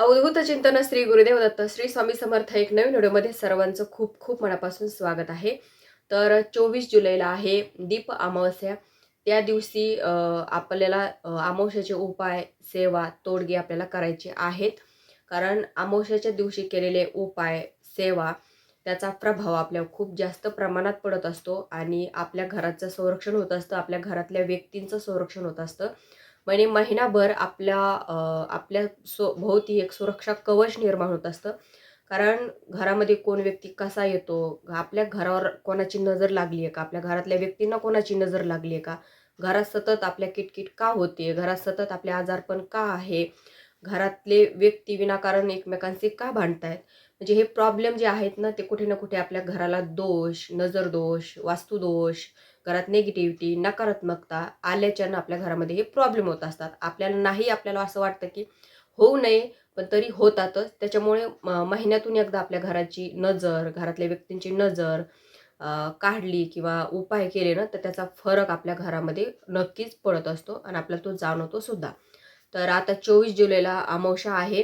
अवधूत चिंतन श्री गुरुदेव दत्त श्री स्वामी समर्थ एक नवीन व्हिडिओमध्ये सर्वांचं खूप खूप मनापासून स्वागत आहे. तर चोवीस जुलैला आहे दीप अमावस्या. त्या दिवशी आपल्याला अमावस्याचे उपाय सेवा तोडगे आपल्याला करायचे आहेत. कारण अमावस्याच्या दिवशी केलेले उपाय सेवा त्याचा प्रभाव आपल्या खूप जास्त प्रमाणात पडत असतो आणि आपल्या घराचं संरक्षण होत असतं आपल्या घरातल्या व्यक्तींचं संरक्षण होत असतं. म्हणजे महिनाभर आपल्या आपल्या सो भोवती एक सुरक्षा कवच निर्माण होत असतं. कारण घरामध्ये कोण व्यक्ती कसा येतो? आपल्या घरावर कोणाची नजर लागली आहे का? आपल्या घरातल्या व्यक्तींना कोणाची नजर लागली आहे का? घरात सतत आपल्या किटकिट का होते? घरात सतत आपले आजारपण का आहे? घरातले व्यक्ती विनाकारण एकमेकांचे का भांडतायत? म्हणजे हे प्रॉब्लेम जे आहेत ना ते कुठे ना कुठे आपल्या घराला दोष नजरदोष वास्तुदोष घरात निगेटिव्हिटी नकारात्मकता आल्याच्यानं आपल्या घरामध्ये हे प्रॉब्लेम होत असतात. आपल्याला नाही आपल्याला असं वाटतं की होऊ नये पण तरी होतातच. त्याच्यामुळे म- महिन्यातून एकदा आपल्या घराची नजर घरातल्या व्यक्तींची नजर काढली किंवा उपाय केले ना तर त्याचा फरक आपल्या घरामध्ये नक्कीच पडत असतो आणि आपल्याला तो जाणवतो सुद्धा. तर आता चोवीस जुलैला अमावशा आहे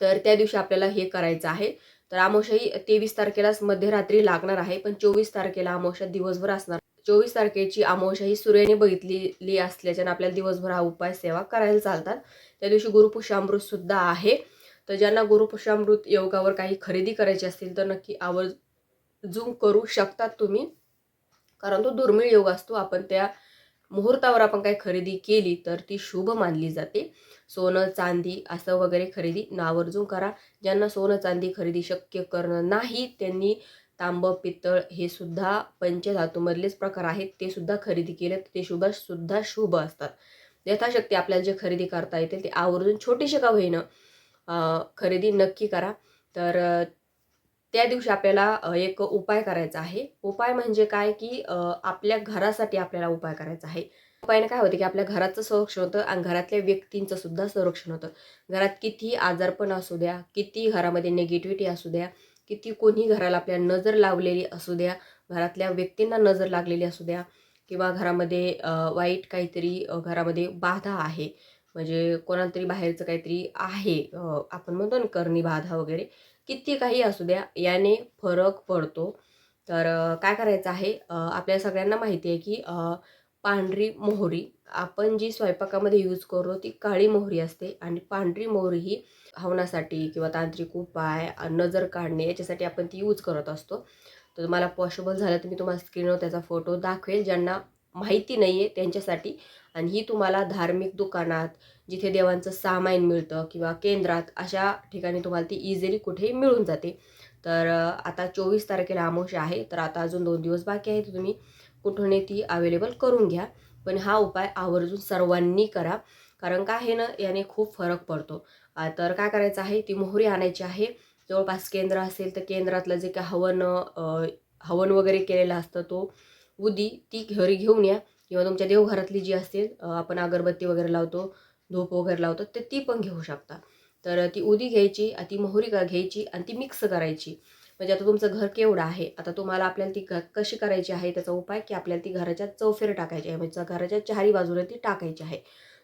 तर त्या दिवशी आपल्याला हे करायचं आहे. तर अमावशा ही तेवीस तारखेलाच मध्यरात्री लागणार आहे पण चोवीस तारखेला अमावशा दिवसभर असणार चोवीस तारखेची अमावस्या ही सूर्याने बघितलेली असल्याच्यानं आपल्याला दिवसभर हा उपाय सेवा करायला चालतात. त्या दिवशी गुरुपुष्यामृत सुद्धा आहे. तर ज्यांना गुरुपुष्यामृत योगावर काही खरेदी करायची असतील तर नक्की आवर्जून करू शकतात तुम्ही. कारण तो दुर्मिळ योग असतो. आपण त्या मुहूर्तावर आपण काही खरेदी केली तर ती शुभ मानली जाते. सोनं चांदी असं वगैरे खरेदी नावर्जून करा. ज्यांना सोनं चांदी खरेदी शक्य करणं नाही त्यांनी तांब पितळ हे सुद्धा पंचधातूमधलेच प्रकार आहेत. ते सुद्धा खरेदी केले ते शुभ सुद्धा शुभ असतात. यथाशक्ती आपल्याला जे खरेदी करता येतील ते आवर्जून छोटीशी का होईनं खरेदी नक्की करा. तर त्या दिवशी आपल्याला एक उपाय करायचा आहे. उपाय म्हणजे काय की आपल्या घरासाठी आपल्याला उपाय करायचा आहे. उपायाने काय होतं की आपल्या घराचं संरक्षण होतं आणि घरातल्या व्यक्तींचं सुद्धा संरक्षण होतं. घरात किती आजारपण असू द्या किती घरामध्ये निगेटिव्हिटी असू द्या किती कोणी घराला आपल्या नजर लावलेली असू द्या घरातल्या व्यक्तींना नजर लागलेली असू द्या किंवा घरामध्ये वाईट काहीतरी घरामध्ये बाधा आहे. म्हणजे कोणाला तरी बाहेरचं काहीतरी आहे आपण म्हणतो ना करणी बाधा वगैरे किती काही असू द्या याने फरक पडतो. तर काय करायचं आहे? आपल्या सगळ्यांना माहिती आहे की पांढरी मोहरी. आपण जी स्वयंपाकामध्ये यूज करतो ती काळी मोहरी असते. आणि पांढरी मोहरी ही हवनासाठी किंवा तांत्रिक उपाय नजर काढणे याच्यासाठी आपण ती यूज करत असतो. तर तुम्हाला पॉसिबल झालं तर मी तुम्हाला स्क्रीनवर त्याचा फोटो दाखवेल. ज्यांना माहिती नाही आहे त्यांच्यासाठी. आणि ही तुम्हाला धार्मिक दुकानात जिथे देवांचं सामान मिळतं किंवा केंद्रात अशा ठिकाणी तुम्हाला ती इझिली कुठेही मिळून जाते. तर आता चोवीस तारखेला अमावस्या आहे. तर आता अजून दोन दिवस बाकी आहे तर तुम्ही कुठूनही ती अवेलेबल करून घ्या. पण हा उपाय आवर्जून सर्वांनी करा. कारण का आहे ना याने खूप फरक पडतो. तर काय करायचं आहे? ती मोहरी आणायची आहे. जवळपास केंद्र असेल तर केंद्रातलं जे काय हवन हवन वगैरे केलेलं असतं तो उदी ती घरी घेऊन या. किंवा तुमच्या देवघरातली जी असेल आपण अगरबत्ती वगैरे लावतो धूप वगैरे लावतो तर ती पण घेऊ शकता. तर ती उदी घ्यायची आणि ती मोहरी का घ्यायची आणि ती मिक्स करायची. म्हणजे आता तुमचं घर केवढं आहे आता तुम्हाला आपल्याला ती घ कशी करायची आहे त्याचा उपाय की आपल्याला ती घराच्या चौफेर टाकायची आहे. म्हणजे घराच्या चारी बाजूला ती टाकायची आहे.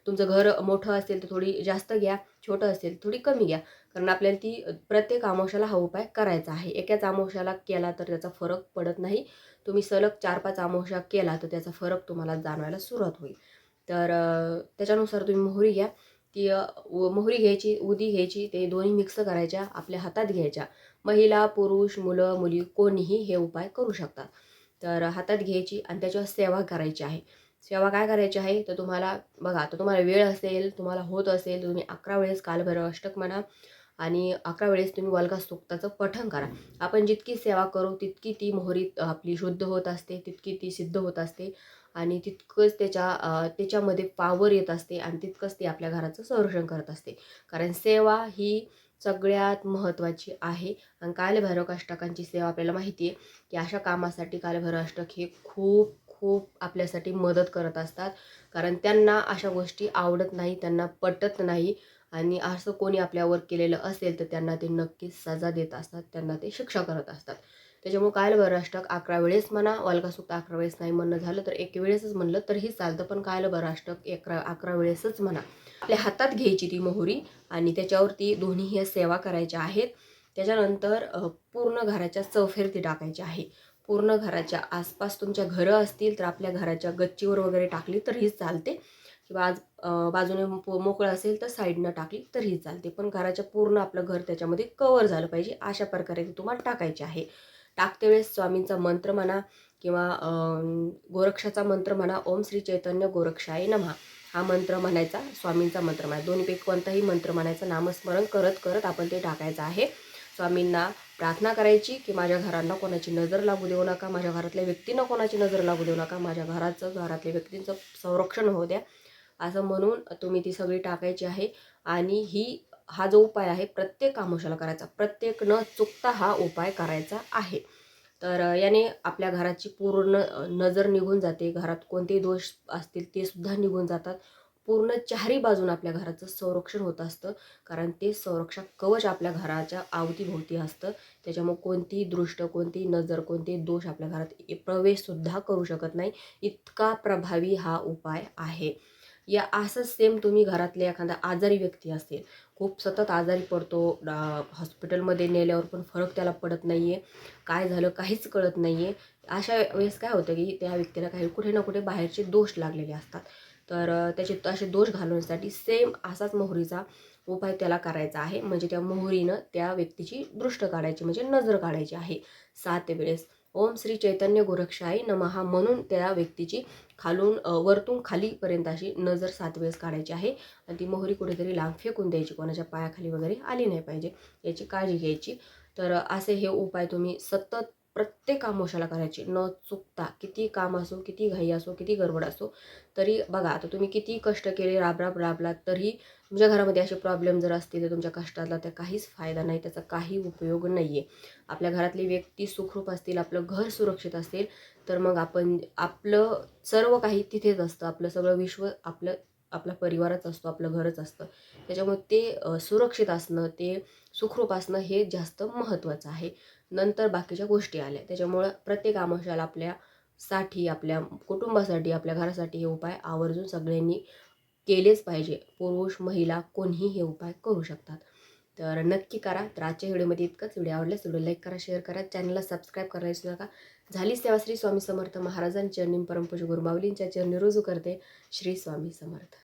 तुमचं घर मोठं असेल तर थोडी जास्त घ्या छोटं असेल थोडी कमी घ्या. कारण आपल्याला ती प्रत्येक आमोशाला हा उपाय करायचा आहे. एकाच आमोशाला केला तर त्याचा फरक पडत नाही. तुम्ही सलग चार पाच आमोशा केला तर त्याचा फरक तुम्हाला जाणवायला सुरुवात होईल. तर त्याच्यानुसार तुम्ही मोहरी घ्या. ती व- मोहरी घ्यायची उदी घ्यायची ते दोन्ही मिक्स करायच्या आपल्या हातात घ्यायच्या. महिला पुरुष मुलं मुली कोणीही हे उपाय करू शकतात. तर हातात घ्यायची आणि त्याच्यावर सेवा करायची आहे. सेवा काय करायची आहे? तर तुम्हाला बघा आता तुम्हाला वेळ असेल तुम्हाला होत असेल तर तुम्ही अकरा वेळेस कालभैरव अष्टक म्हणा आणि अकरा वेळेस तुम्ही वल्गा सुक्ताचं पठण करा. आपण जितकी सेवा करू तितकी ती मोहरी आपली शुद्ध होत असते तितकी ती सिद्ध होत असते. आणि तितकंच त्याच्या त्याच्यामध्ये पावर येत असते आणि तितकंच ती आपल्या घराचं संरक्षण करत असते. कारण सेवा ही सगळ्यात महत्त्वाची आहे. आणि कालभैरव अष्टकांची सेवा आपल्याला माहिती आहे की अशा कामासाठी कालभैरव अष्टक हे खूप खूप आपल्यासाठी मदत करत असतात. कारण त्यांना अशा गोष्टी आवडत नाही त्यांना पटत नाही. आणि असं कोणी आपल्यावर केलेलं असेल तर त्यांना ते नक्कीच सजा देत असतात त्यांना ते शिक्षा करत असतात. त्याच्यामुळे कायल बराष्टक अकरा वेळेस म्हणा वालकासूक्त अकरा वेळेस नाही म्हणणं झालं तर एक वेळेसच म्हणलं तरीही चालतं. पण कायल बराष्टक अकरा अकरा वेळेसच म्हणा. आपल्या हातात घ्यायची ती मोहरी आणि त्याच्यावरती दोन्ही ह्या सेवा करायच्या आहेत. त्याच्यानंतर पूर्ण घराच्या चौफेरती टाकायची आहे. पूर्ण घराच्या आसपास तुमच्या घरं असतील तर आपल्या घराच्या गच्चीवर वगैरे टाकली तरीही चालते. किंवा आज बाजूने मो- मोकळं असेल तर साईडनं टाकली तरीही चालते. पण घराच्या पूर्ण आपलं घर त्याच्यामध्ये कवर झालं पाहिजे अशा प्रकारे ती तुम्हाला टाकायची आहे. टाकते वेळेस स्वामींचा मंत्र म्हणा किंवा गोरक्षाचा मंत्र म्हणा ओम श्री चैतन्य गोरक्षाय नमहा हा मंत्र म्हणायचा स्वामींचा मंत्र म्हणा दोन्हीपैकी कोणताही मंत्र म्हणायचं नामस्मरण करत करत आपण ते टाकायचं आहे. स्वामींना प्रार्थना करायची की माझ्या घरांना कोणाची नजर लागू देऊ नका माझ्या घरातल्या व्यक्तींना कोणाची नजर लागू देऊ नका माझ्या घराचं घरातल्या व्यक्तींचं संरक्षण होऊ द्या. असं म्हणून तुम्ही ती सगळी टाकायची आहे. आणि ही हा जो उपाय आहे प्रत्येक कामोशाला करायचा? प्रत्येक न चुकता हा उपाय करायचा आहे. तर याने आपल्या घराची पूर्ण नजर निघून जाते. घरात कोणते दोष असतील ते सुद्धा निघून जातात. पूर्ण चारी बाजून आपल्या घराचं संरक्षण होत असतं. कारण ते संरक्षक कवच आपल्या घराच्या अवतीभोवती असतं. त्याच्यामुळे कोणतीही दृष्ट कोणतीही नजर कोणतेही दोष आपल्या घरात प्रवेशसुद्धा करू शकत नाही. इतका प्रभावी हा उपाय आहे. या असंच सेम तुम्ही घरातले एखादा आजारी व्यक्ती असेल खूप सतत आजारी पडतो डा- हॉस्पिटलमध्ये नेल्यावर पण फरक त्याला पडत नाही आहे काय झालं काहीच कळत नाही आहे अशा वेळेस काय होतं की त्या व्यक्तीला काही कुठे ना कुठे बाहेरचे दोष लागलेले असतात. तर त्याचे असे दोष घालवण्यासाठी सेम असाच मोहरीचा उपाय त्याला करायचा आहे. म्हणजे त्या मोहरीनं त्या व्यक्तीची दृष्ट काढायची म्हणजे नजर काढायची आहे. सात वेळेस. ओम श्री चैतन्य गोरक्षाय नमहा म्हणून त्या व्यक्तीची खालून वरतून खालीपर्यंत अशी नजर सात वेळेस काढायची आहे. आणि ती मोहरी कुठेतरी लांब फेकून द्यायची कोणाच्या पायाखाली वगैरे आली नाही पाहिजे याची काळजी घ्यायची. तर असे हे उपाय तुम्ही सतत प्रत्येक आमोशाला करायची. न चुकता किती काम असो किती घाई असो किती गडबड असो तरी बघा आता तुम्ही किती कष्ट केले राबराब राबलात तरी तुमच्या घरामध्ये असे प्रॉब्लेम जर असतील तर तुमच्या कष्टातला त्या काहीच फायदा नाही त्याचा काही उपयोग नाही आहे आपल्या घरातली व्यक्ती सुखरूप असतील आपलं घर सुरक्षित असेल तर मग आपण आपलं सर्व काही तिथेच असतं. आपलं सगळं विश्व आपलं आपला परिवारच असतो आपलं घरच असतं. त्याच्यामुळे ते सुरक्षित असणं ते सुखरूप असणं हे जास्त महत्त्वाचं आहे. नंतर बाकीच्या गोष्टी आल्या. त्याच्यामुळं प्रत्येक आमाशाला आपल्या साठी आपल्या कुटुंबासाठी आपल्या घरासाठी हे उपाय आवर्जून सगळ्यांनी केलेच पाहिजे. पुरुष महिला कोणीही हे उपाय करू शकतात. तर नक्की करा. तर आजच्या व्हिडिओमध्ये इतकंच. व्हिडिओ आवडल्यास व्हिडिओ लाईक करा शेअर करा. चॅनलला सबस्क्राईब करायला विसरू नका. झाली सेवा श्री स्वामी समर्थ महाराजांच्या चरणी परमपूज गुरुमावलींच्या चरणी. रुजू करते श्री स्वामी समर्थ.